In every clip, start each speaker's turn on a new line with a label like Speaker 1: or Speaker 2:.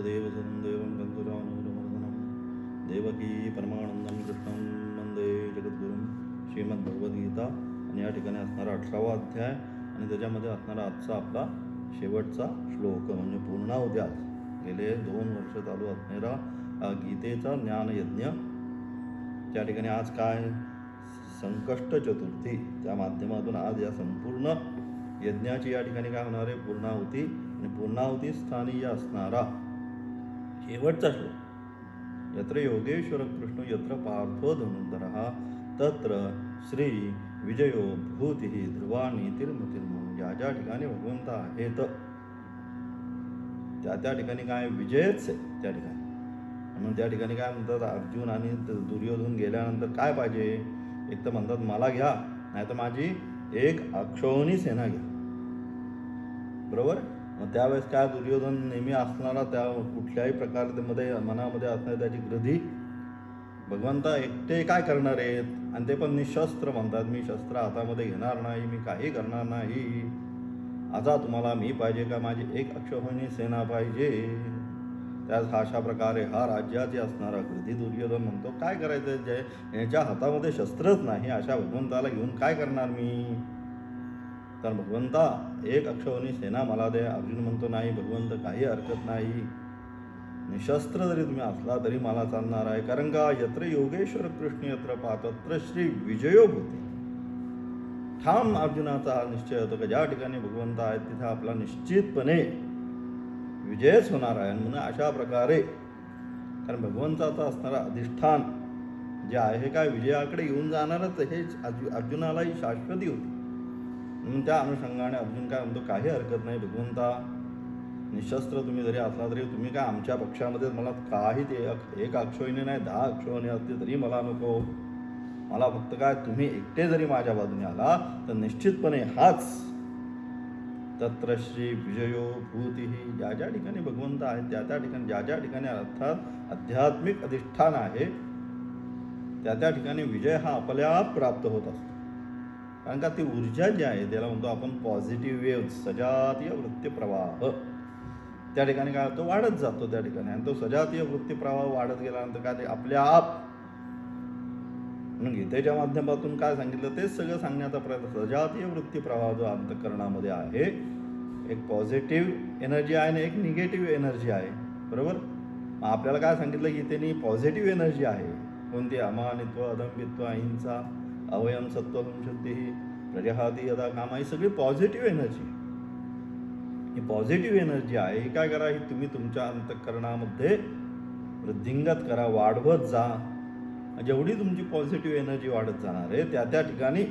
Speaker 1: वसुदेवसुतं देवं कंसुरानुरमर्दनं देवकी परमानंदं कृष्णं वंदे जगद्गुरुं श्रीमद्भगवद्गीता आणि या ठिकाणी असणारा अठरावा अध्याय आणि त्याच्यामध्ये असणारा आजचा आपला शेवटचा श्लोक म्हणजे पूर्णावधी आज गेले दोन वर्ष चालू असणारा हा गीतेचा ज्ञानयज्ञ त्या ठिकाणी आज काय संकष्ट चतुर्थी त्या माध्यमातून आज या संपूर्ण यज्ञाची या ठिकाणी काय होणार आहे पूर्णाहुती आणि पूर्णाहुती स्थानीय असणारा शेवटचा श्लोक. यत्र योगेश्वर कृष्ण यत्र पार्थो धनुंधर तत्र श्री विजयो भूती ध्रुवा नीतिर्मतिर्म ज्या ज्या ठिकाणी भगवंत आहेत. त्या त्या ठिकाणी काय विजयच आहे त्या ठिकाणी. म्हणून त्या ठिकाणी काय म्हणतात अर्जुन आणि दुर्योधन गेल्यानंतर काय पाहिजे? एक तर म्हणतात मला घ्या नाही तर माझी एक अक्षोहिणी सेना घ्या. बरोबर? मग त्यावेळेस काय दुर्योधन नेहमी असणारा त्या कुठल्याही प्रकारमध्ये मनामध्ये असणारी त्याची ग्रधी भगवंता एकटे काय करणार आहेत? आणि ते पण निशस्त्र म्हणतात मी शस्त्र हातामध्ये घेणार नाही मी काही करणार नाही. आता तुम्हाला मी पाहिजे का? माझी एक अक्षोहिणी सेना पाहिजे. त्याच अशा प्रकारे हा राज्याचे असणारा कृती दुर्योधन म्हणतो. काय करायचं जे याच्या हातामध्ये शस्त्रच नाही अशा भगवंताला घेऊन काय करणार मी? तर भगवंता एक अक्षवनी सेना मला दे अर्जुन म्हणतो नाही भगवंत काही हरकत नाही. निशस्त्र जरी तुम्ही असला तरी मला चालणार आहे. कारण का? यत्र योगेश्वर कृष्ण यत्र पातत्र श्री विजयो भूती ठाम अर्जुनाचा हा निश्चय होतो की ज्या ठिकाणी भगवंत आहेत तिथे आपला निश्चितपणे विजयच होणार आहे. म्हणून अशा प्रकारे कारण भगवंताचा असणारा अधिष्ठान जे आहे काय विजयाकडे येऊन जाणारच हे अर्जुनालाही शाश्वती होती. म्हणून त्या अनुषंगाने अर्जुन काय म्हणतो काही हरकत नाही. भगवंता निशस्त्र तुम्ही जरी असला तरी तुम्ही काय आमच्या पक्षामध्ये मला काही ते एक- अक्षोहिणी नाही दहा अक्षोहिणी असते तरी मला नको. मला फक्त काय तुम्ही एकटे जरी माझ्या बाजूने आला तर निश्चितपणे हाच तत्र श्री विजयो भूती. ज्या ज्या ठिकाणी भगवंत आहेत त्या त्या ठिकाणी ज्या ज्या ठिकाणी अर्थात आध्यात्मिक अधिष्ठान आहे त्या त्या ठिकाणी विजय हा आपल्याप प्राप्त होत असतो. कारण का ती ऊर्जा जी आहे त्याला म्हणतो आपण पॉझिटिव्ह वेव्ह सजातीय वृत्तीप्रवाह. त्या ठिकाणी काय होतो? वाढत जातो त्या ठिकाणी. आणि तो सजातीय वृत्तीप्रवाह वाढत गेल्यानंतर काय ते आपल्या आप. म्हणून गीतेच्या माध्यमातून काय सांगितलं? तेच सगळं सांगण्याचा प्रयत्न. सजातीय वृत्तीप्रवाह जो अंतकरणामध्ये आहे एक पॉझिटिव्ह एनर्जी आहे आणि एक निगेटिव्ह एनर्जी आहे. बरोबर? आपल्याला काय सांगितलं? गीतेने पॉझिटिव्ह एनर्जी आहे. कोणती? अमानित्व अदंबित्व अहिंसा. अवयम सत्व शुद्धी प्रजहाती यदा काम ही सगळी पॉझिटिव्ह एनर्जी ही पॉझिटिव्ह एनर्जी आहे. काय करा ही तुम्ही तुमच्या अंतःकरणामध्ये वृद्धिंगत करा वाढवत जा. जेवढी तुमची पॉझिटिव्ह एनर्जी वाढत जाणार आहे त्या त्या ठिकाणी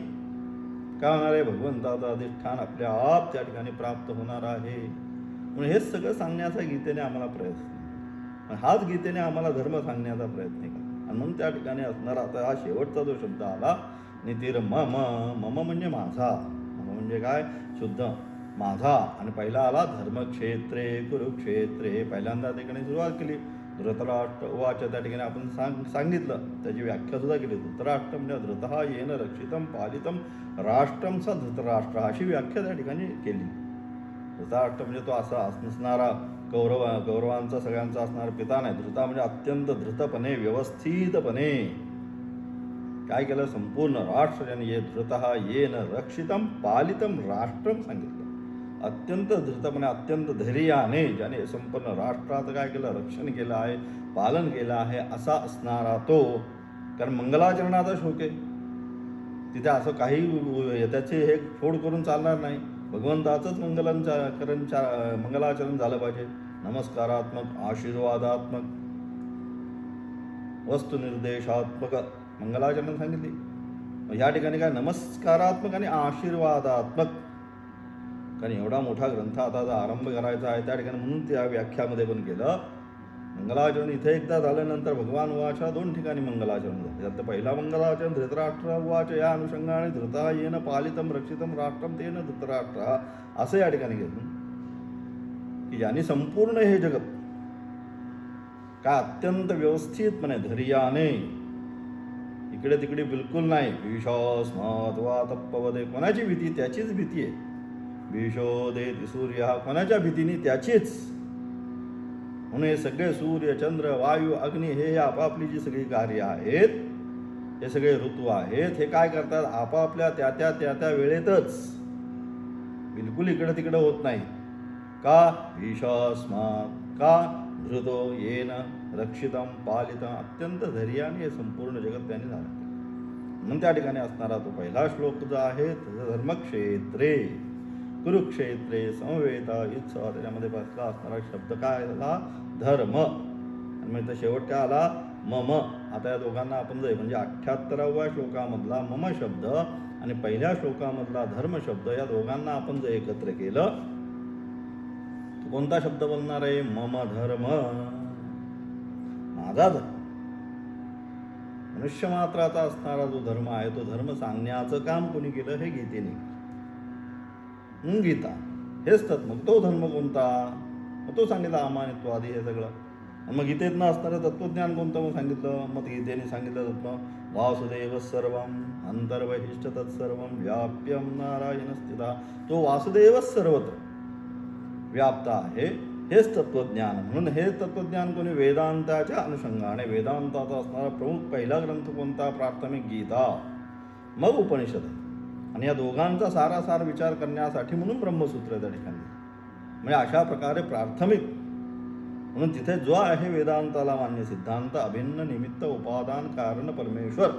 Speaker 1: काय होणार आहे? भगवंताचं अधिष्ठान आपल्या आप त्या ठिकाणी प्राप्त होणार आहे. म्हणून हेच सगळं सांगण्याचा गीतेने आम्हाला प्रयत्न हाच गीतेने आम्हाला धर्म सांगण्याचा प्रयत्न केला. आणि म्हणून त्या ठिकाणी असणारा आता हा शेवटचा जो शब्द आला नितीर मम मम म्हणजे माझा. मम म्हणजे काय? शुद्ध. माझा. आणि पहिला आला धर्मक्षेत्रे कुरुक्षेत्रे. पहिल्यांदा ठिकाणी सुरुवात केली. धृतराष्ट्र वाच त्या ठिकाणी आपण सांग सांगितलं. त्याची व्याख्या सुद्धा केली. धृतराष्ट्र म्हणजे धृत येन रक्षितम पालितम राष्ट्रम स धृतराष्ट्र. अशी व्याख्या त्या ठिकाणी केली. धृतराष्ट्र म्हणजे तो असा असणारा कौरव कौरवांचा सगळ्यांचा असणारा पिता नाही. धृता म्हणजे अत्यंत धृतपणे व्यवस्थितपणे. काय केलं? संपूर्ण राष्ट्र ज्याने ये धृत येन रक्षितम पालितम राष्ट्रम सांगितलं. अत्यंत धृतपणे अत्यंत धैर्याने ज्याने संपूर्ण राष्ट्राचं काय केलं? रक्षण केलं आहे पालन केलं आहे असा असणारा तो कारण मंगलाचरणाचा शोक. आहे तिथे असं काही त्याचे हे फोड करून चालणार नाही. भगवंताचंच मंगलांचा करणचा मंगलाचरण झालं पाहिजे. नमस्कारात्मक आशीर्वादात्मक वस्तुनिर्देशात्मक मंगलाचरण सांगितली. या ह्या ठिकाणी काय नमस्कारात्मक आणि आशीर्वादात्मक. कारण एवढा मोठा ग्रंथ आता आरंभ करायचा आहे त्या ठिकाणी म्हणून त्या व्याख्यामध्ये पण केलं मंगलाचरण इथे एकदा झाल्यानंतर भगवान वाचा दोन ठिकाणी मंगलाचरण. झालं त्यात पहिला मंगलाचरण धृतराष्ट्र उवाच या अनुषंगाने धृता येन पालितम रक्षितम राष्ट्रम तेन धृतराष्ट्र. असं या ठिकाणी घेतलं की याने संपूर्ण हे जगत काय अत्यंत व्यवस्थितपणे धैर्याने इकडे तिकडे बिलकुल नाही. विश्वास वा तप्पवदे. कोणाची भीती? त्याचीच भीती आहे. विशोदे सूर्य. हा कोणाच्या भीतीने? त्याचीच. म्हणून हे सगळे सूर्य चंद्र वायू अग्नी हे आपापली जी सगळी कार्य आहेत हे सगळे ऋतू आहेत हे काय करतात? आपापल्या त्या त्या त्या त्या वेळेतच. बिलकुल इकडं तिकडं होत नाही. का? ईशास्मात का? धृतो येन रक्षितम पालितम अत्यंत धैर्याने हे संपूर्ण जगत त्यांनी झालं म्हणून त्या ठिकाणी असणारा तो पहिला श्लोक जो आहे धर्मक्षेत्रे कुरुक्षेत्रे समवेता युत्स त्याच्यामध्ये बसला असणारा शब्द काय झाला? धर्म. आणि मग शेवट काय आला मम. आता या दोघांना आपण जाईल म्हणजे अठ्ठ्याहत्तराव्या श्लोकामधला मम शब्द आणि पहिल्या श्लोकामधला धर्म शब्द या दोघांना आपण जर एकत्र केलं कोणता शब्द बनणार आहे? मम धर्म. माझा धर्म मनुष्य मात्राचा असणारा जो धर्म आहे तो धर्म सांगण्याचं काम कोणी केलं हे गीतेने केलं. गीता. हेच तत्व मग तो धर्म कोणता? मग तो सांगितला अमानित्वादी हे सगळं. मग गीतेतनं असणारं तत्वज्ञान कोणतं मग सांगितलं? मग गीतेने सांगितलं तत्व वासुदेव सर्व अंतर्वहिष्ट तत्सर्व व्याप्यम नारायण स्थिता तो वासुदेव सर्वत्र व्याप्त आहे. हेच तत्त्वज्ञान. म्हणून हे तत्त्वज्ञान कोणी वेदांताच्या अनुषंगाने वेदांताचा असणारा प्रमुख पहिला ग्रंथ कोणता? प्राथमिक गीता. मग उपनिषद. आणि या दोघांचा सारासार विचार करण्यासाठी म्हणून ब्रह्मसूत्र त्या ठिकाणी. म्हणजे अशा प्रकारे प्राथमिक. म्हणून तिथे जो आहे वेदांताला मान्य सिद्धांत अभिन्न निमित्त उपादान कारण परमेश्वर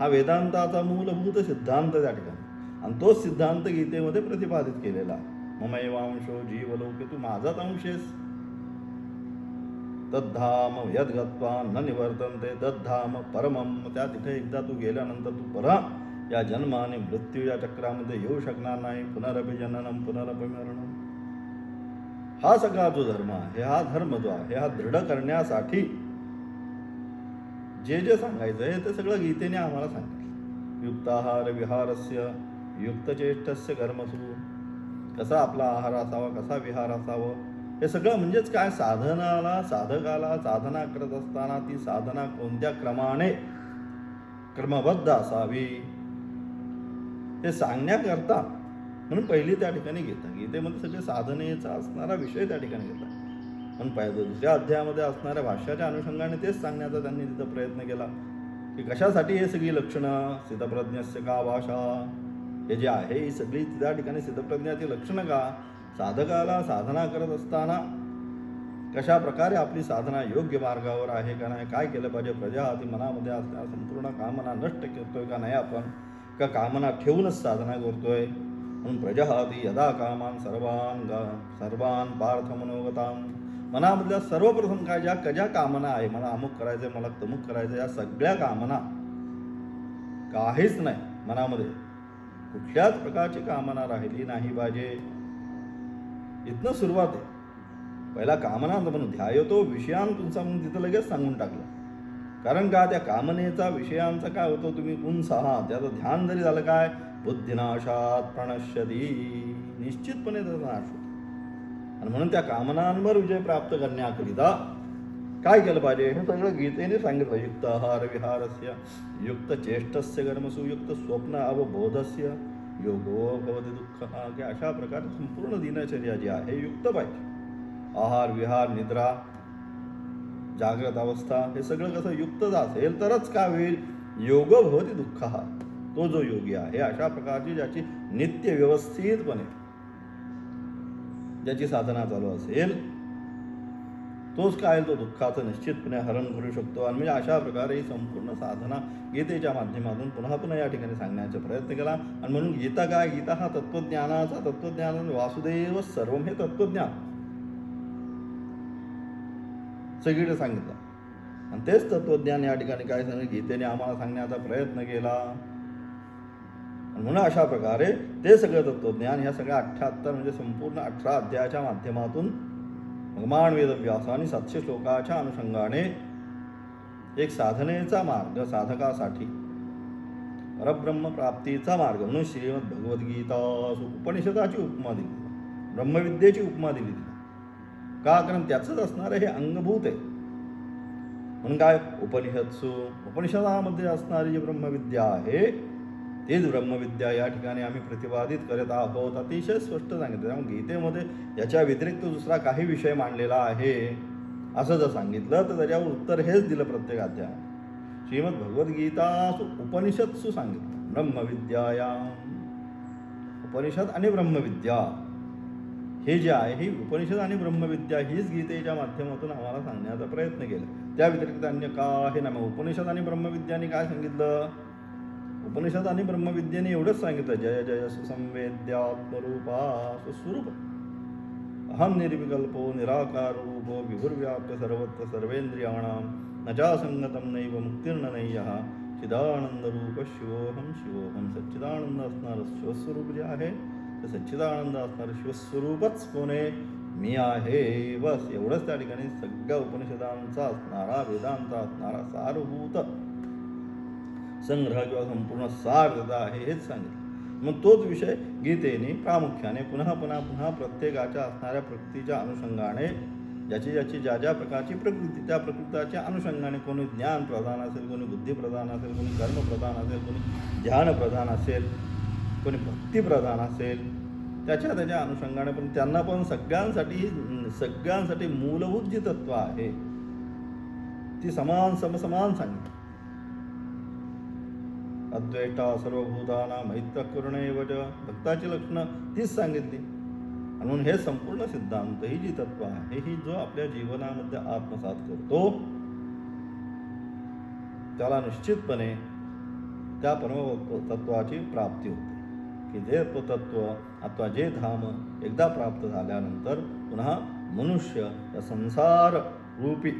Speaker 1: हा वेदांताचा मूलभूत सिद्धांत त्या ठिकाणी. आणि तोच सिद्धांत गीतेमध्ये प्रतिपादित केलेला आहे. ममैवांशो जीवलोके तू माझाच अंशेस. आहेस तद्धाम यद्गत्वा न निवर्तनते तद्धाम परमम त्या तिथे एकदा तू गेल्यानंतर तू परा. या जन्म आणि मृत्यू या चक्रामध्ये येऊ शकणार नाही. पुनरभिजननम जननम हा सगळा जो धर्म आहे हा धर्म जो आहे हा दृढ करण्यासाठी जे जे सांगायचं आहे ते सगळं गीतेने आम्हाला सांगितलं. युक्ताहार विहारस्य युक्तचेष्टस्य कर्मसू. कसा आपला आहार असावा कसा विहार असावं हे सगळं म्हणजेच काय? साधनाला साधकाला साधना करत असताना ती साधना कोणत्या क्रमाने क्रमबद्ध असावी? हे सांगण्याकरता म्हणून पहिली त्या ठिकाणी घेता. गीतेमध्ये सगळे साधनेचा असणारा विषय त्या ठिकाणी घेतला पण पाहिजे दुसऱ्या अध्यायामध्ये असणाऱ्या भाष्याच्या अनुषंगाने तेच सांगण्याचा त्यांनी तिथं प्रयत्न केला. की कशासाठी हे सगळी लक्षणं? सिद्धप्रज्ञस्य का भाषा हे जे आहे ही सगळी त्या ठिकाणी सिद्धप्रज्ञाची लक्षणं का? साधकाला साधना करत असताना कशा प्रकारे आपली साधना योग्य मार्गावर आहे का नाही काय केलं पाहिजे प्रजा आधी मनामध्ये असणाऱ्या संपूर्ण कामना नष्ट करतोय का नाही आपण का कामना ठेवूनच साधना करतोय? म्हणून प्रजहाती यदा कामान सर्वान गा- सर्वान पार्थ मनोगताम मनामधल्या सर्वप्रथम काय ज्या कज्या कामना आहे मला अमुक करायचं मला तमुक करायचं या सगळ्या कामना काहीच नाही मनामध्ये. कुठल्याच प्रकारची कामना राहिली नाही पाहिजे इथनं सुरुवात आहे. पहिला कामना म्हणून ध्याय येतो विषयान तुमचा म्हणून तिथं लगेच सांगून टाकलं. कारण का त्या कामनेचा विषयांचा काय होतो तुम्ही पुंस आहात त्याचं ध्यान जरी झालं काय बुद्धिनाशात प्रणश्यती निश्चितपणे त्याचा नाश होतो. आणि म्हणून त्या कामनांवर विजय प्राप्त करण्याकरिता काय केलं पाहिजे? हे सगळं गीतेने सांगितलं. युक्त आहार विहारस्य युक्त चेष्टस्य कर्मसु युक्त स्वप्न अवबोधस्य योगो भवती दुःख. की अशा प्रकारे संपूर्ण दिनचर्या जी आहे युक्त पाहिजे. आहार विहार निद्रा जागृत अवस्था हे सगळं कसं युक्तच असेल तरच काय होईल? योग भवती दुःख. हा तो जो योगी आहे अशा प्रकारची ज्याची नित्य व्यवस्थितपणे ज्याची साधना चालू असेल तोच काय तो दुःखाचं निश्चितपणे हरण करू शकतो. आणि म्हणजे अशा प्रकारे ही संपूर्ण साधना गीतेच्या माध्यमातून पुन्हा पुन्हा या ठिकाणी सांगण्याचा प्रयत्न केला. आणि म्हणून गीता काय? गीता हा तत्वज्ञानाचा तत्वज्ञान वासुदेव सर्व हे तत्वज्ञान सगळीकडे सांगितलं. आणि तेच तत्वज्ञान या ठिकाणी काय सांगितलं गीतेने आम्हाला सांगण्याचा प्रयत्न केला. आणि म्हणून अशा प्रकारे ते सगळं तत्वज्ञान ह्या सगळ्या अठ्ठ्याहत्तर म्हणजे संपूर्ण अठरा अध्यायाच्या माध्यमातून भगवान वेदव्यासाने आणि सातशे श्लोकाच्या अनुषंगाने एक साधनेचा मार्ग साधकासाठी परब्रह्म प्राप्तीचा मार्ग म्हणून श्रीमद भगवद्गीता उपनिषदाची उपमा दिली. ब्रह्मविद्येची उपमा दिली. का? कारण त्याचंच असणारं हे अंगभूत आहे. म्हणून काय? उपनिषदसु उपनिषदामध्ये असणारी जी ब्रह्मविद्या आहे तीच ब्रह्मविद्या या ठिकाणी आम्ही प्रतिपादित करत आहोत. अतिशय स्पष्ट सांगितलं. त्यामुळे गीतेमध्ये याच्या व्यतिरिक्त दुसरा काही विषय मांडलेला आहे. असं जर सांगितलं तर त्याच्यावर उत्तर हेच दिलं प्रत्येकाच्या श्रीमद भगवद्गीता उपनिषदसु सांगितलं. ब्रह्मविद्याया उपनिषद आणि ब्रह्मविद्या. हे जे आहे ही उपनिषद आणि ब्रह्मविद्या हीच गीतेच्या माध्यमातून आम्हाला सांगण्याचा प्रयत्न केला. त्या व्यतिरिक्त अन्य काही नाही मग उपनिषद आणि ब्रह्मविद्याने काय सांगितलं? उपनिषद आणि ब्रह्मविद्येने एवढंच सांगितलं जय जय सुसंवेद्यात्मरूपा स्वस्वरूप। अहम निर्विकल्पो निराकार रूपो विभुर्व्याप्त सर्वत्र सर्वेंद्रियाणां नजा संगतम नैव मुक्तिर्न नय्यः चिदानंदरूप शिवोहम शिवोहम सच्चिदानंद असणारं शिवस्वरूप जे आहे ते सच्चिदानंद असणारं शिवस्वरूपच कोणे? मी आहे बस एवढंच त्या ठिकाणी सगळ्या उपनिषदांचा असणारा वेदांचा असणारा सारभूत। संग्रह किंवा संपूर्ण सार त्याचा आहे हेच सांगितलं. मग तोच विषय गीतेने प्रामुख्याने पुन्हा पुन्हा पुन्हा प्रत्येकाच्या असणाऱ्या प्रकृतीच्या अनुषंगाने ज्याची ज्याची ज्या ज्या प्रकारची प्रकृती त्या प्रकृतीच्या अनुषंगाने कोणी ज्ञान प्रधान असेल कोणी बुद्धी प्रधान असेल कोणी कर्म प्रधान असेल कोणी ध्यान प्रधान असेल कोणी भक्ती प्रधान असेल त्याच्या त्याच्या अनुषंगाने पण त्यांना पण सगळ्यांसाठी सगळ्यांसाठी मूलभूत जी तत्व आहे ती समान समसमान सांगितली. अद्वैता सर्वभूताना मैत्र करुणेव च भक्ताची लक्षणं तीच सांगितली. म्हणून हे संपूर्ण सिद्धांत ही जी तत्व आहे ही जो आपल्या जीवनामध्ये आत्मसात करतो त्याला निश्चितपणे त्या परम तत्वाची प्राप्ती होते. की जे तो तत्व अथवा जे धाम एकदा प्राप्त झाल्यानंतर पुन्हा मनुष्य या संसार रूपी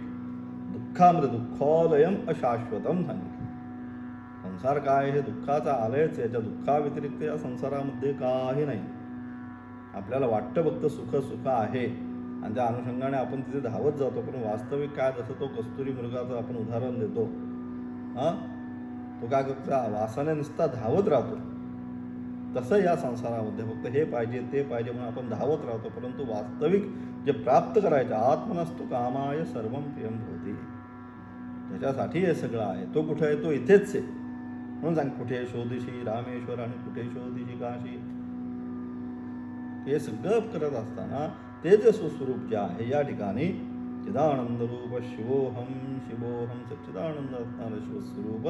Speaker 1: दुःखामध्ये दुःखालयम अशाश्वतम सांगितलं संसार काय हे दुःखाचा आलयच याच्या दुःखाव्यतिरिक्त या संसारामध्ये काही नाही. आपल्याला वाटतं फक्त सुख सुख आहे. आणि त्या अनुषंगाने आपण तिथे धावत जातो. पण वास्तविक काय जसं तो कस्तुरी मृगाचं आपण उदाहरण देतो. हां? तो काय करतो? वासाने नुसता धावत राहतो. तसं या संसारामध्ये फक्त हे पाहिजे ते पाहिजे म्हणून आपण धावत राहतो. परंतु वास्तविक जे प्राप्त करायचं आत्मनस्तु कामाय सर्व प्रियम होती त्याच्यासाठी हे सगळं आहे. तो कुठं आहे? तो इथेच आहे. म्हणून सांग कुठे शोधिशी रामेश्वर आणि कुठे शोधशी काशी? हे सगळं करत असताना ते स्वस्वरूप जे आहे या ठिकाणी चिदानंद रूप शिवोहम शिवोहम सच्चिदानंद असणारं शिवस्वरूप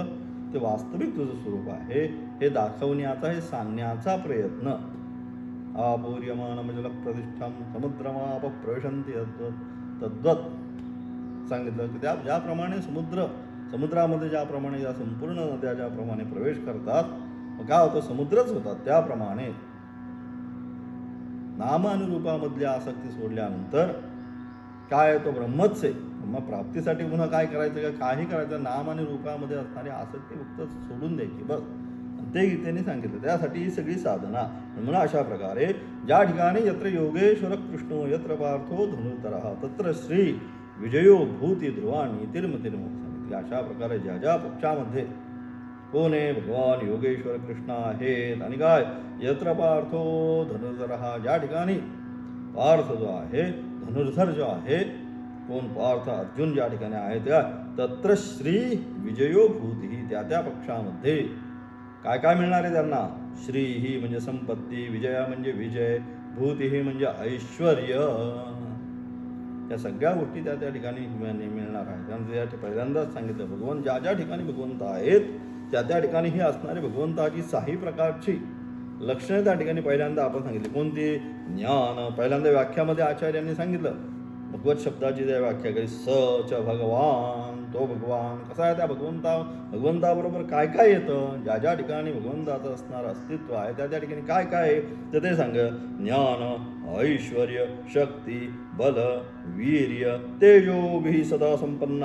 Speaker 1: ते वास्तविक तुझं स्वरूप आहे हे दाखवण्याचा हे सांगण्याचा प्रयत्न. आपूर्यमान जल प्रतिष्ठाम समुद्रमाप प्रवेशंती तद्वत. सांगितलं की त्या ज्याप्रमाणे समुद्र समुद्रामध्ये ज्याप्रमाणे या संपूर्ण नद्या ज्याप्रमाणे प्रवेश करतात मग काय होतं? समुद्रच होतात. त्याप्रमाणे नाम आसक्ती सोडल्यानंतर काय आहे तो ब्रह्मच आहे मग प्राप्तीसाठी पुन्हा काय करायचं? का काही करायचं? नाम आणि रूपामध्ये असणारी आसक्ती फक्त सोडून द्यायची. बस. ते गीतेने सांगितलं. त्यासाठी ही सगळी साधना. म्हणून अशा प्रकारे ज्या ठिकाणी यत्र योगेश्वर कृष्णो यत्र पार्थो धनुतरः तत्र श्री विजयो भूती ध्रुवाणी तिर्मतिर्म अशा प्रकारे ज्या ज्या पक्षामध्ये कोण आहे भगवान योगेश्वर कृष्ण आहेत आणि काय यत्र पार्थो धनुर्धर हा ज्या ठिकाणी पार्थ जो आहे धनुर्धर जो आहे कोण पार्थ अर्जुन ज्या ठिकाणी आहे त्या तत्र श्री विजयो भूती त्या त्या पक्षामध्ये काय काय मिळणार आहे त्यांना? श्री ही म्हणजे संपत्ती विजया म्हणजे विजय भूती ही म्हणजे ऐश्वर या सगळ्या गोष्टी त्या त्या ठिकाणी मिळणार आहेत. कारण त्या पहिल्यांदाच सांगितलं भगवान ज्या ज्या ठिकाणी भगवंत आहेत त्या त्या ठिकाणी ही असणारी भगवंताची साही प्रकारची लक्षणे त्या ठिकाणी पहिल्यांदा आपण सांगितली. कोणती? ज्ञान. पहिल्यांदा व्याख्यामध्ये आचार्यांनी सांगितलं भगवत शब्दाची त्या व्याख्या केली स च भगवान तो भगवान कसा आहे त्या भगवंता? भगवंताबरोबर काय काय येतं? ज्या ज्या ठिकाणी भगवंताचं असणारं अस्तित्व आहे त्या त्या ठिकाणी काय काय आहे? तर ते सांग. ज्ञान ऐश्वर शक्ती बल वीर्य तेजोभी सदा संपन्न.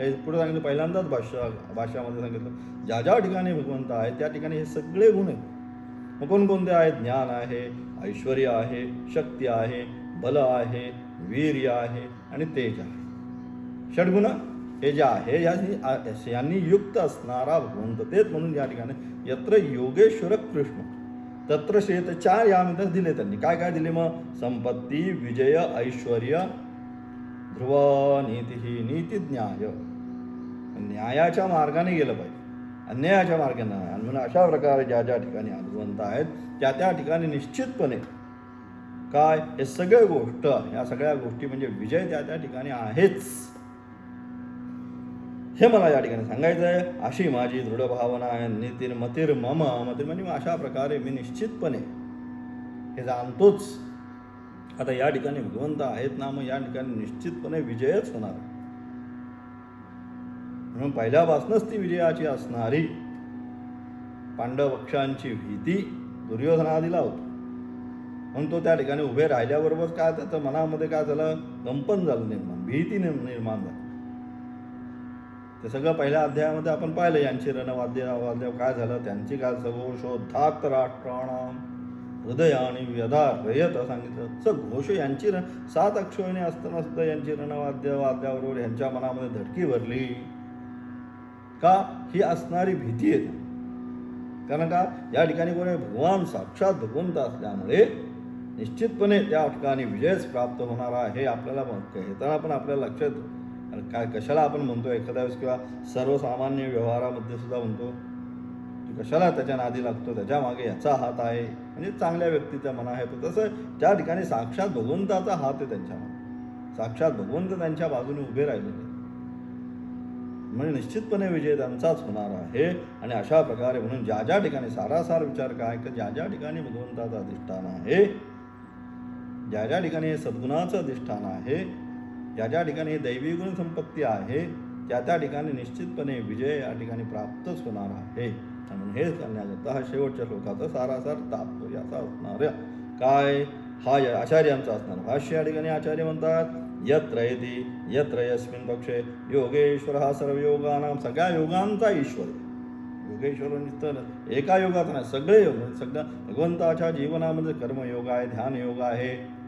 Speaker 1: हे पुढे सांगितलं पहिल्यांदाच भाषा भाषामध्ये सांगितलं. ज्या ज्या ठिकाणी भगवंत आहे त्या ठिकाणी हे सगळे गुण आहेत. मग कोणकोणते आहेत? ज्ञान आहे ऐश्वर आहे शक्ती आहे बल आहे वीर्य आहे आणि तेज आहे. षडगुण हे जे आहे यांनी यांनी युक्त असणारा भगवंत तेच म्हणून या ठिकाणी यत्र योगेश्वर कृष्ण. तत्र शेत चार यामध्ये दिले त्यांनी. काय काय दिले मग? संपत्ती विजय ऐश्वर ध्रुव नीती ही नीती न्याय. न्यायाच्या मार्गाने गेलं पाहिजे. अन्यायाच्या मार्गाने म्हणून अशा प्रकारे ज्या ज्या ठिकाणी भगवंत आहेत त्या त्या ठिकाणी निश्चितपणे काय? हे सगळे गोष्ट या सगळ्या गोष्टी म्हणजे विजय त्या त्या ठिकाणी आहेच. हे मला या ठिकाणी सांगायचं आहे. अशी माझी दृढ भावना आहे. नितीर मतीर मम मतीर म्हणजे अशा प्रकारे मी निश्चितपणे हे जाणतोच. आता या ठिकाणी भगवंत आहेत ना मग या ठिकाणी निश्चितपणे विजयच होणार. म्हणून पहिल्यापासूनच ती विजयाची असणारी पांडव पक्षांची भीती दुर्योधनादिला होती. म्हणून तो त्या ठिकाणी उभे राहिल्याबरोबर काय त्याचं मनामध्ये काय झालं? कंपन झालं निर्माण भीती निर्माण झाली. ते सगळं पहिल्या अध्यायामध्ये आपण पाहिलं यांची रणवाद्य वाद्य काय झालं? त्यांची काय सघोषोद्धात राष्ट्राणाम हृदय आणि व्यधा रयत सांगितलं. स घोष यांची रण सात अक्षोहिणी असताना सुद्धा यांची रणवाद्य वाद्याबरोबर यांच्या मनामध्ये धडकी भरली. का? ही असणारी भीती येते कारण का? या ठिकाणी कोणी भगवान साक्षात भगवंत असल्यामुळे निश्चितपणे त्या ठिकाणी विजयच प्राप्त होणार आहे हे आपल्याला घेताना पण आपल्याला लक्षात आणि काय कशाला आपण म्हणतो एखाद्या वेळेस किंवा सर्वसामान्य व्यवहारामध्ये सुद्धा म्हणतो कशाला त्याच्या नादी लागतो त्याच्यामागे याचा हात आहे. म्हणजे चांगल्या व्यक्तीचा मना आहे तर तसं त्या ठिकाणी साक्षात भगवंताचा हात आहे त्यांच्या साक्षात भगवंत त्यांच्या बाजूने उभे राहिलेले म्हणजे निश्चितपणे विजय त्यांचाच होणार आहे. आणि अशा प्रकारे म्हणून ज्या ज्या ठिकाणी सारासार विचार काय की ज्या ज्या ठिकाणी भगवंताचं अधिष्ठान आहे ज्या ज्या ठिकाणी हे सद्गुणाचं अधिष्ठान आहे ज्या ज्या ठिकाणी हे दैवी गुण संपत्ती आहे त्या त्या ठिकाणी निश्चितपणे विजय या ठिकाणी प्राप्तच होणार आहे. म्हणून हे सांगण्याकरता हा शेवटच्या श्लोकाचा सारासार तात्पर्य असा असणार काय? हा आचार्यांचा असणार. भाष्य या ठिकाणी आचार्य म्हणतात यत्र येते यत्र यस्मिन पक्षे योगेश्वर हा सर्व योगाना सगळ्या योगांचा ईश्वर. आहे. योगेश्वर तर एका योगाचा नाही सगळे योग सगळ्या भगवंताच्या जीवनामध्ये कर्मयोग आहे ध्यानयोग आहे.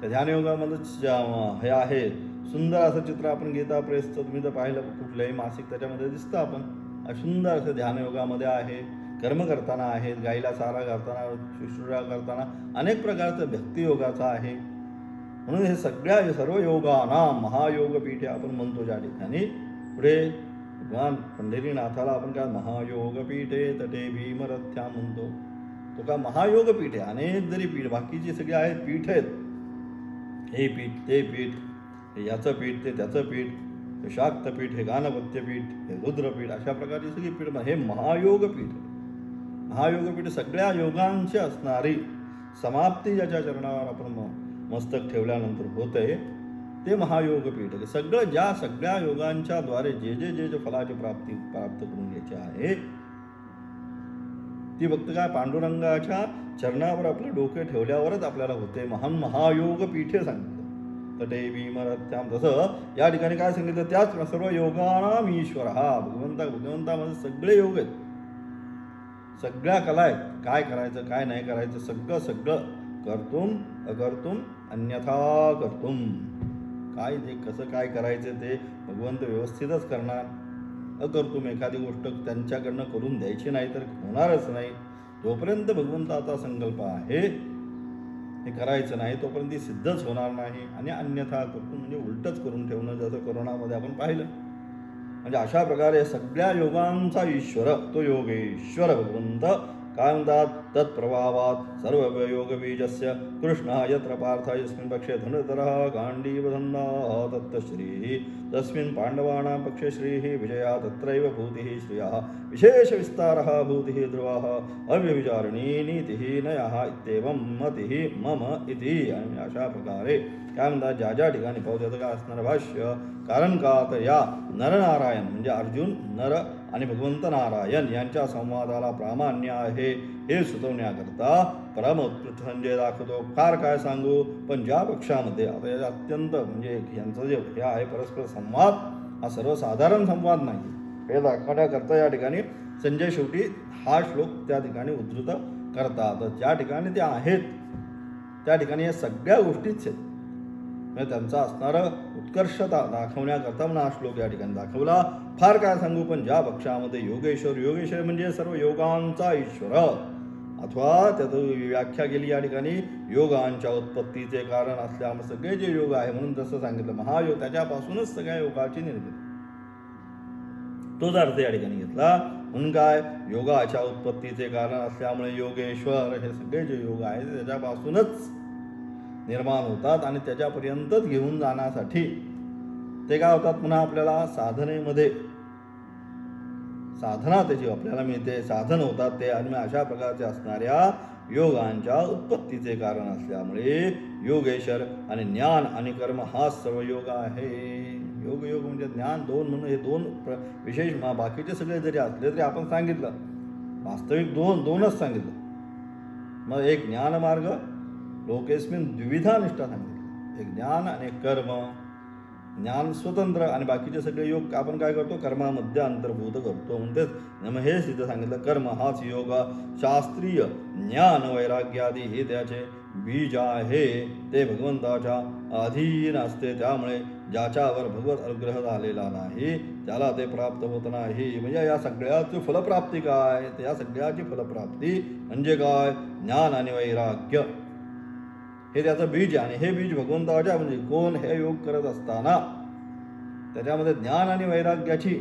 Speaker 1: त्या ध्यानयोगामध्येच ज्या- हे आहे. सुंदर असं चित्र आपण गीता प्रेसचं तुम्ही जर पाहिलं कुठलंही मासिक त्याच्यामध्ये दिसतं आपण. सुंदर असं ध्यानयोगामध्ये आहे. कर्म करताना आहेत गाईला चारा करताना शुश्रूषा करताना अनेक प्रकारचं भक्तियोगाचं आहे. म्हणून हे सगळ्या हे सर्व योगाना महायोगपीठे आपण म्हणतो ज्या ठिकाणी. पुढे भगवान पंढरीनाथाला आपण काय महायोगपीठे तटे भीमरथ्या म्हणतो. तो का महायोगपीठ आहे अनेक जरी पीठ बाकीची सगळी आहेत पीठ आहेत. हे पीठ ते पीठ हे याचं पीठ ते त्याचं पीठ हे शाक्तपीठ हे गाणपत्यपीठ हे रुद्रपीठ अशा प्रकारची सगळी पीठ हे महायोगपीठ. आहे महायोगपीठ सगळ्या योगांची असणारी समाप्ती ज्याच्या चरणावर आपण म मस्तक ठेवल्यानंतर होत आहे ते महायोगपीठ. सगळं ज्या सगळ्या योगांच्या द्वारे जे जे जे जे फलाची प्राप्ती प्राप्त करून घ्यायचे आहे ती फक्त काय पांडुरंगाच्या चरणावर आपलं डोके ठेवल्यावरच आपल्याला होते महान महायोग पीठे सांगितलं. तटे भीमरथ्याम तसं या ठिकाणी काय सांगितलं? त्याच सर्व योगानाम ईश्वर. हा भगवंता भगवंतामध्ये सगळे योग आहेत. सगळ्या कला आहेत. काय करायचं काय नाही करायचं सगळं सगळं करतुम अकर्तुम अन्यथा करतुम. काय जे कसं काय करायचं ते भगवंत व्यवस्थितच करणार. अकर्तुम एखादी गोष्ट त्यांच्याकडनं करून द्यायची नाही तर होणारच नाही. जोपर्यंत भगवंताचा संकल्प आहे हे करायचं नाही तोपर्यंत ती सिद्धच होणार नाही. आणि अन्यथा कर्तुम म्हणजे उलटच करून ठेवणं जसं कोरोनामध्ये आपण पाहिलं. म्हणजे अशा प्रकारे सगळ्या योगांचा ईश्वर तो योगेश्वर भगवंत काय म्हणतात तत्प्रभावात सर्व योगबीजस्य यत्र पार्थ यस्मिन् पक्षे धनुतरः गाण्डीवधन्नाः तत्र श्रीः तस्मिन् पाण्डवानां पक्षे श्रीः विजया तत्रैव भूतिः श्रियः विशेषविस्तारः भूतिः ध्रुवः अव्यविचारिणी नीतिः नयः इत्येवं मतिः मम इति आणि अशा प्रकारे काय म्हणतात ज्या ज्या ठिकाणी पाहू काय असणारं भाष्य कारण का तर या नरनारायण म्हणजे अर्जुन नर आणि भगवंत नारायण यांच्या संवादाला प्रामाण्य आहे हे सुचवण्याकरता परमोत्कृष्ट संजय दाखवतो. फार काय सांगू? पण ज्या पक्षामध्ये आता अत्यंत म्हणजे यांचं जे हे आहे परस्पर संवाद हा सर्वसाधारण संवाद नाही. हे दाखवण्याकरता या ठिकाणी संजय शेवटी हा श्लोक त्या ठिकाणी उद्धृत करतात. ज्या ठिकाणी ते आहेत त्या ठिकाणी या सगळ्या गोष्टीच आहेत. म्हणजे त्यांचा असणारं उत्कर्षता दाखवण्याकरता म्हणून हा श्लोक या ठिकाणी दाखवला. फार काय सांगू पण ज्या पक्षामध्ये योगेश्वर योगेश्वर म्हणजे सर्व योगांचा ईश्वर. अथवा त्यात व्याख्या केली या ठिकाणी योगांच्या उत्पत्तीचे कारण असल्यामुळे सगळे जे योग आहे म्हणून जसं सांगितलं महायोग त्याच्यापासूनच सगळ्या योगाची निर्मिती. तोच अर्थ या ठिकाणी घेतला. म्हणून काय? योगाच्या उत्पत्तीचे कारण असल्यामुळे योगेश्वर हे सगळे जे योग आहे त्याच्यापासूनच निर्माण होतात आणि त्याच्यापर्यंतच घेऊन जाण्यासाठी ते काय होतात? पुन्हा आपल्याला साधनेमध्ये साधना त्याची आपल्याला मिळते. साधन होतात ते आणि अशा प्रकारचे असणाऱ्या योगांच्या उत्पत्तीचे कारण असल्यामुळे योगेश्वर आणि ज्ञान आणि कर्म हा सर्व योग आहे. योग योग म्हणजे ज्ञान दोन म्हणून हे दोन प्र विशेष मा- बाकीचे सगळे जरी असले तरी आपण सांगितलं. वास्तविक दोन दोनच सांगितलं. मग एक ज्ञानमार्ग लोकेस्मिन द्विविधा निष्ठा सांगितली. एक ज्ञान आणि एक कर्म. ज्ञान स्वतंत्र आणि बाकीचे सगळे योग आपण काय करतो? कर्मामध्ये अंतर्भूत करतो. म्हणतेच मग हे सिद्ध सांगितलं कर्म हाच योग. शास्त्रीय ज्ञान वैराग्यादी हे त्याचे बीज आहे. ते भगवंताच्या अधीन असते. त्यामुळे ज्याच्यावर भगवत अनुग्रह झालेला नाही त्याला ते प्राप्त होत नाही. म्हणजे या सगळ्याची फलप्राप्ती काय? या सगळ्याची फलप्राप्ती म्हणजे काय? ज्ञान आणि वैराग्य. हे त्याचं बीज आहे आणि हे बीज भगवंताच्या म्हणजे कोण हे योग करत असताना त्याच्यामध्ये ज्ञान आणि वैराग्याची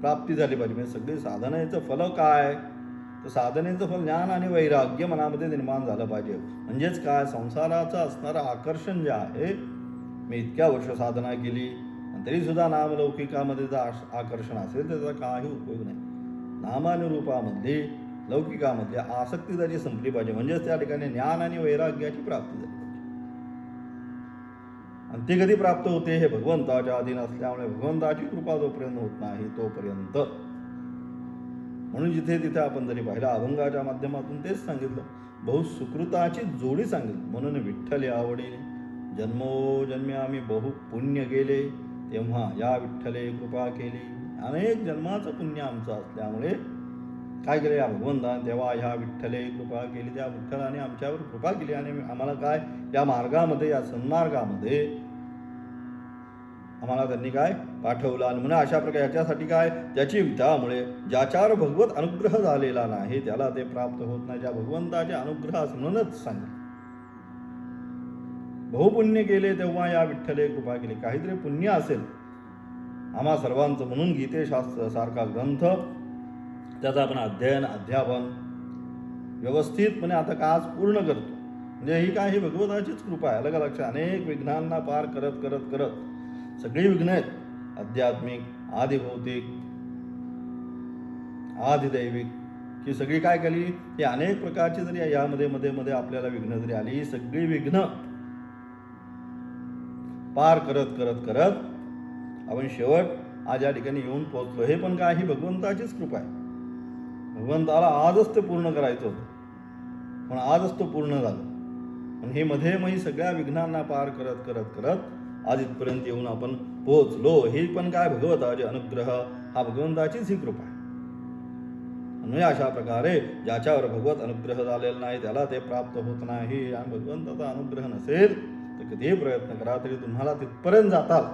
Speaker 1: प्राप्ती झाली पाहिजे. म्हणजे सगळी साधनेचं फल काय? तर साधनेचं फल ज्ञान आणि वैराग्य मनामध्ये निर्माण झालं पाहिजे. म्हणजेच काय? संसाराचं असणारं आकर्षण जे आहे मी इतक्या वर्ष साधना केली तरीसुद्धा नामलौकिकामध्ये जर आश- आकर्षण असेल तर त्याचा काही उपयोग नाही. नामानुरूपामध्ये लौकिकामध्ये आसक्ती त्याची संपली पाहिजे. म्हणजेच त्या ठिकाणी ज्ञान आणि वैराग्याची प्राप्ती झाली. आणि ती कधी प्राप्त होते हे भगवंताच्या अधीन असल्यामुळे भगवंताची कृपा जोपर्यंत होत नाही तोपर्यंत. म्हणून जिथे तिथे आपण जरी पाहिलं अभंगाच्या माध्यमातून तेच सांगितलं. बहु सुकृताची जोडी सांगितली. म्हणून विठ्ठल आवडीने जन्मो जन्मोजन्मी आम्ही बहु पुण्य गेले तेव्हा या विठ्ठले कृपा केली. अनेक जन्माचं पुण्य आमचं असल्यामुळे काय केलं या भगवंताने? तेव्हा ह्या विठ्ठले कृपा केली. त्या विठ्ठलाने आमच्यावर कृपा केली. आणि आम्हाला काय? या मार्गामध्ये या सन्मार्गामध्ये आम्हाला त्यांनी काय पाठवलं? आणि म्हणा अशा प्रकारे याच्यासाठी काय? त्याची त्यामुळे ज्याच्यावर भगवत अनुग्रह झालेला नाही त्याला ते प्राप्त होत नाही. ज्या भगवंताच्या अनुग्रह म्हणूनच सांगितलं. बहुपुण्य केले तेव्हा या विठ्ठले कृपा केली. काहीतरी पुण्य असेल. आम्हा सर्वांचं म्हणून गीतेशास्त्र सारखा ग्रंथ त्याचं आपण अध्ययन अध्यापन व्यवस्थितपणे आता का आज पूर्ण करतो. म्हणजे ही काय? ही भगवताचीच कृपा आहे. अलग लक्ष अनेक विघ्नांना पार करत करत करत. सगळी विघ्न आहेत. आध्यात्मिक आदिभौतिक आदिदैविक. ही सगळी काय केली? ही अनेक प्रकारची जरी यामध्ये मध्ये मध्ये आपल्याला विघ्न जरी आली ही सगळी विघ्न पार करत करत करत आपण शेवट आज या ठिकाणी येऊन पोहोचलो. हे पण काय? ही भगवंताचीच कृपा आहे. भगवंताला आजच ते पूर्ण करायचं होतं. पण आजच तो पूर्ण झालं. पण हे मध्ये मही सगळ्या विघ्नांना पार करत करत करत आज इथपर्यंत येऊन आपण पोहोचलो. हे पण काय भगवताचे अनुग्रह? हा भगवंताचीच ही कृपा आहे. म्हणजे अशा प्रकारे ज्याच्यावर भगवत अनुग्रह झालेला नाही त्याला ते प्राप्त होत नाही. आणि भगवंताचा अनुग्रह नसेल तर कितीही प्रयत्न करा तरी तुम्हाला तिथपर्यंत जाताल.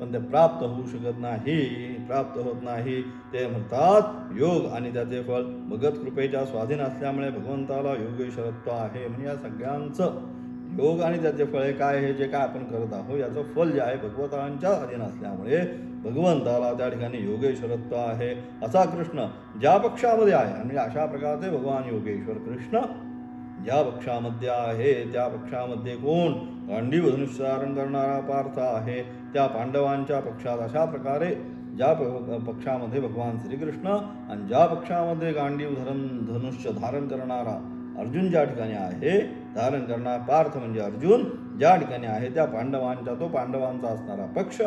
Speaker 1: पण ते प्राप्त होऊ शकत नाही प्राप्त होत नाही. ते म्हणतात योग आणि त्याचे फळ भगत कृपेच्या स्वाधीन असल्यामुळे भगवंताला योगेश्वरत्व आहे. म्हणजे या सगळ्यांचं योग आणि त्याचे फळे काय हे जे काय आपण करत आहोत याचं फल जे आहे भगवंतांच्या अधीन असल्यामुळे भगवंताला त्या ठिकाणी योगेश्वरत्व आहे असा कृष्ण ज्या पक्षामध्ये आहे आणि अशा प्रकारचे भगवान योगेश्वर कृष्ण ज्या पक्षामध्ये आहे त्या पक्षामध्ये कोण? गांडीव धनुष्यधारण करणारा पार्थ आहे. त्या पांडवांच्या पक्षात अशा प्रकारे ज्या प- पक्षामध्ये भगवान श्रीकृष्ण आणि ज्या पक्षामध्ये गांडीव धरण धनुष्य धारण करणारा अर्जुन ज्या ठिकाणी आहे धारण करणारा पार्थ म्हणजे अर्जुन. ज्या ठिकाणी आहे त्या पांडवांच्या तो पांडवांचा असणारा पक्ष.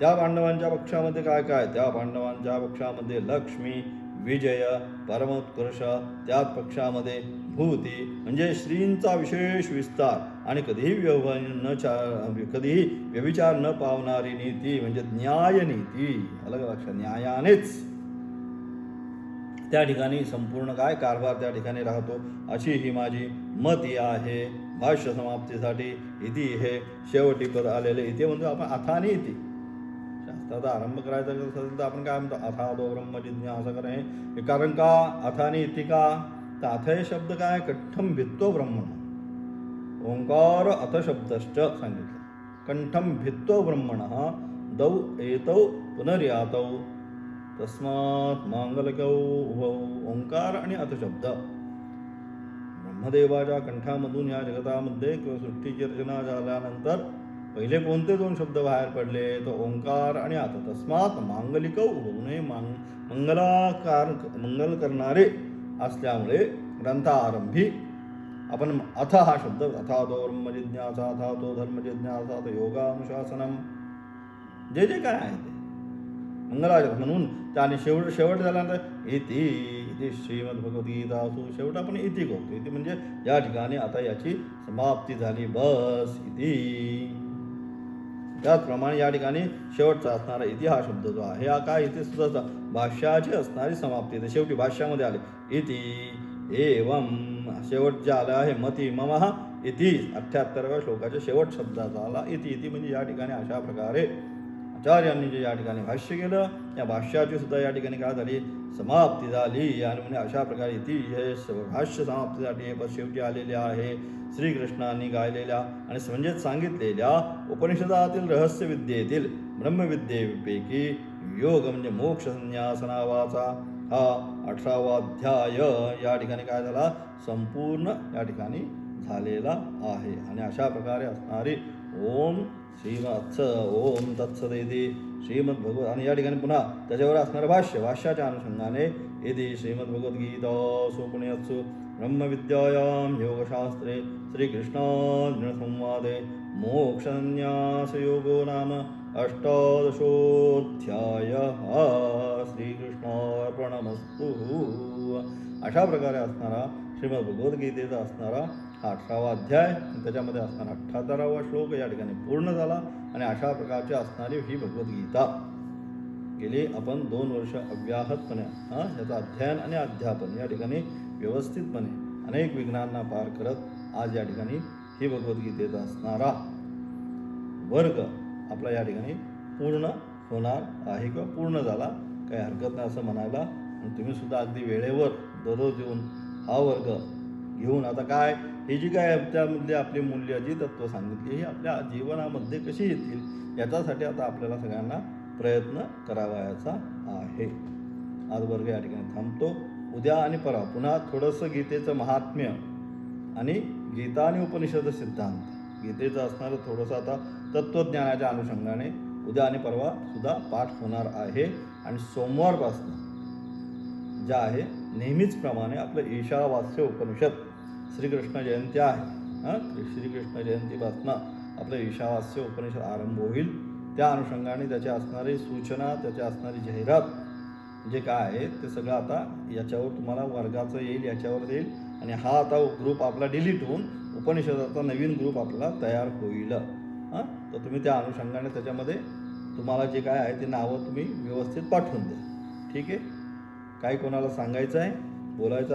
Speaker 1: त्या पांडवांच्या पक्षामध्ये काय काय? त्या पांडवांच्या पक्षामध्ये लक्ष्मी विजय परमोत्कर्ष त्याच पक्षामध्ये भूती म्हणजे श्रींचा विशेष विस्तार. आणि कधीही व्यवहार न चा कधीही व्यभिचार न पावणारी नीती म्हणजे न्याय नीती अलग लक्षात न्यायानेच. त्या ठिकाणी संपूर्ण काय कारभार त्या ठिकाणी राहतो? अशी ही माझी मती आहे. भाष्य समाप्तीसाठी इति हे शेवटी पद आलेले इथे म्हणतो आपण अथानी इति. शास्त्राचा आरंभ करायचा असेल तर आपण काय म्हणतो? अथादो ब्रह्म जिज्ञासा करे हे. कारण का? अथानी इति का? तर अथ हे शब्द काय? कठ्ठम भित्तो ब्रह्मण. ओंकार अथ शब्दश्च सांगितलं. कंठम भित्तो ब्रह्मण. दौ एतौ पुनर्यातौ. तस्मात मांगलकौ उभौ ओंकार आणि अथशब्द ब्रह्मदेवाच्या कंठामधून या जगतामध्ये किंवा सृष्टीची रचना झाल्यानंतर पहिले कोणते दोन शब्द बाहेर पडले? तर ओंकार आणि आता तस्मात मांगलिक उभवणे मांग मंगलाकार मंगल करणारे असल्यामुळे ग्रंथारंभी आपण अथ हा शब्द अथा ब्रह्मजिज्ञासा अथातो जिज्ञासा अथा तो योगानुशासनम. जे जे काय आहे मंगलाचक म्हणून त्याने शेवट शेवट झाल्यानंतर इति इति असो शेवट आपण इति करतो. इति म्हणजे या ठिकाणी आता याची समाप्ती झाली. बस इति. त्याचप्रमाणे या ठिकाणी शेवटचा असणारा इति हा शब्द जो आहे हा काय? इथे सुद्धा भाष्याची असणारी समाप्ती. शेवटी भाष्यामध्ये आले. इति एवम शेवट जे आलं आहे मती मम इति. अठ्ठ्याहत्तराव्या श्लोकाच्या शेवट शब्दाचा आला. इति इति म्हणजे या ठिकाणी अशा प्रकारे आचार्यांनी जे या ठिकाणी भाष्य केलं या भाष्याची सुद्धा या ठिकाणी काय झाली समाप्ती झाली आणि म्हणजे अशा प्रकारे ती हे भाष्य समाप्तीसाठी हे पद शेवटी आलेले आहे श्रीकृष्णांनी गायलेल्या आणि म्हणजेच सांगितलेल्या उपनिषदातील रहस्यविद्येतील ब्रह्मविद्येपैकी योग म्हणजे मोक्ष संन्यासनावाचा हा अठरावा अध्याय या ठिकाणी काय झाला संपूर्ण या ठिकाणी झालेला आहे आणि अशा प्रकारे असणारी ओम श्रीमत्स ओम तत्सदेती श्रीमद्भगवत आणि या ठिकाणी पुन्हा त्याच्यावर असणारं भाष्य भाष्याच्या अनुषंगाने येते श्रीमद्भगवद्गीता सोपनियत्सु ब्रह्मविद्यायां योगशास्त्रे श्रीकृष्णार्जुनसंवादे मोक्षसन्न्यासयोगो नाम अष्टादशोऽध्यायः श्रीकृष्णार्पणमस्तु। अशा प्रकारे असणारा श्रीमद भगवद्गीतेचा असणारा हा अठरावा अध्याय त्याच्यामध्ये असणारा अठ्ठाहत्तरावा श्लोक या ठिकाणी पूर्ण झाला आणि अशा प्रकारची असणारी ही भगवद्गीता. गेली आपण दोन वर्ष अव्याहतपणे हां याचं अध्ययन आणि अध्यापन या ठिकाणी व्यवस्थितपणे अनेक विघ्नांना पार करत आज या ठिकाणी ही भगवद्गीतेचा असणारा वर्ग आपला या ठिकाणी पूर्ण होणार आहे किंवा पूर्ण झाला. काही हरकत नाही असं म्हणायला आणि तुम्ही सुद्धा अगदी वेळेवर दररोज येऊन हा वर्ग घेऊन आता काय हे जी काय त्यामधले आपली मूल्य जी तत्त्व सांगितली ही आपल्या जीवनामध्ये कशी येतील याच्यासाठी आता आपल्याला सगळ्यांना प्रयत्न करावयाचा आहे. आज वर्ग या ठिकाणी थांबतो. उद्या आणि परवा पुन्हा थोडंसं गीतेचं महात्म्य आणि गीता आणि उपनिषद सिद्धांत. गीतेचं असणारं थोडंसं आता तत्त्वज्ञानाच्या अनुषंगाने उद्या आणि परवा सुद्धा पाठ होणार आहे. आणि सोमवारपासून ज्या आहे नेहमीचप्रमाणे आपलं ईशावास्य उपनिषद श्रीकृष्ण जयंती आहे. हां? श्रीकृष्ण जयंतीपासून आपलं ईशावास्य उपनिषद आरंभ होईल. त्या अनुषंगाने त्याच्या असणारी सूचना त्याची असणारी जाहिरात जे काय आहे ते सगळं आता याच्यावर तुम्हाला वर्गाचं येईल याच्यावर येईल. आणि हा आता ग्रुप आपला डिलीट होऊन उपनिषदाचा नवीन ग्रुप आपला तयार होईल. हां? तर तुम्ही त्या अनुषंगाने त्याच्यामध्ये तुम्हाला जे काय आहे ते नावं तुम्ही व्यवस्थित पाठवून द्या. ठीक आहे? काय कोणाला सांगायचं आहे बोलायचं